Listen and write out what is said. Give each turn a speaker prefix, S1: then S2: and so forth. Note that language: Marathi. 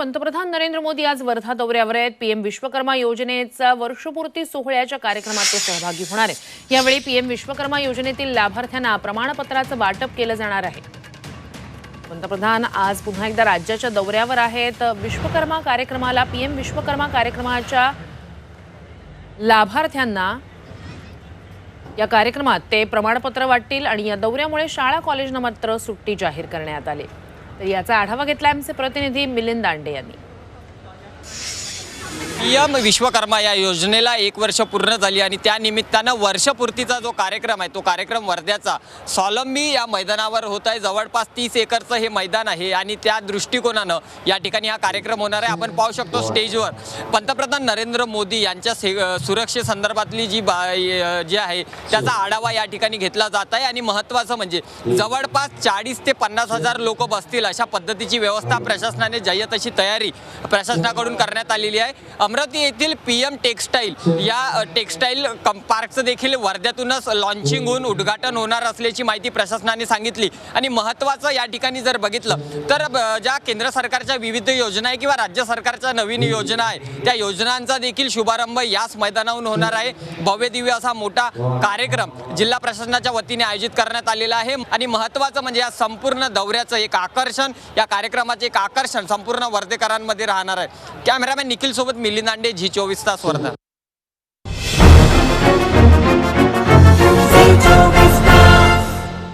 S1: पंतप्रधान नरेंद्र मोदी आज वर्धा दौऱ्यावर आहेत. पीएम विश्वकर्मा योजनेचा वर्षपूर्ती सोहळ्याच्या कार्यक्रमात ते सहभागी होणार आहेत. यावेळी पीएम विश्वकर्मा योजनेतील लाभार्थ्यांना प्रमाणपत्राचं वाटप केलं जाणार आहे. पंतप्रधान आज पुन्हा एकदा राज्याच्या दौऱ्यावर आहेत. विश्वकर्मा कार्यक्रमाला पीएम विश्वकर्मा कार्यक्रमाच्या लाभार्थ्यांना या कार्यक्रमात ते प्रमाणपत्र वाटतील आणि या दौऱ्यामुळे शाळा कॉलेजना मात्र सुट्टी जाहीर करण्यात आली. तर याचा आढावा घेतला आमचे प्रतिनिधी मिलिंद दांडे यांनी.
S2: पीएम विश्वकर्मा या योजनेला एक वर्ष पूर्ण झाली आणि त्या निमित्तानं वर्षपूर्तीचा जो कार्यक्रम आहे तो कार्यक्रम वर्ध्याचा सॉलंबी या मैदानावर होत आहे. जवळपास तीस एकरचं हे मैदान आहे आणि त्या दृष्टिकोनानं या ठिकाणी हा कार्यक्रम होणार आहे. आपण पाहू शकतो स्टेजवर पंतप्रधान नरेंद्र मोदी यांच्या से सुरक्षेसंदर्भातली जी बा जी आहे त्याचा आढावा या ठिकाणी घेतला जात आहे. आणि महत्त्वाचं म्हणजे जवळपास चाळीस ते पन्नास हजार लोक बसतील अशा पद्धतीची व्यवस्था प्रशासनाने जय्य तशी तयारी प्रशासनाकडून करण्यात आलेली आहे. अमरावती येथील पी एम टेक्स्टाईल या टेक्सटाईल टेक्स्टाईल पार्कचं देखील वर्ध्यातूनच लॉन्चिंग होऊन उद्घाटन होणार असल्याची माहिती प्रशासनाने सांगितली. आणि महत्त्वाचं या ठिकाणी जर बघितलं तर ज्या केंद्र सरकारच्या विविध योजना आहे किंवा राज्य सरकारच्या नवीन योजना आहे त्या योजनांचा देखील शुभारंभ याच मैदानाहून होणार आहे. भव्य दिव्य असा मोठा कार्यक्रम जिल्हा प्रशासनाच्या वतीने आयोजित करण्यात आलेला आहे. आणि महत्त्वाचं म्हणजे या संपूर्ण दौऱ्याचं एक आकर्षण या कार्यक्रमाचे एक आकर्षण संपूर्ण वर्धेकरांमध्ये राहणार आहे. कॅमेरामॅन निखिल सोबत मिलिंद दांडे झी चोवीस तास वर्धा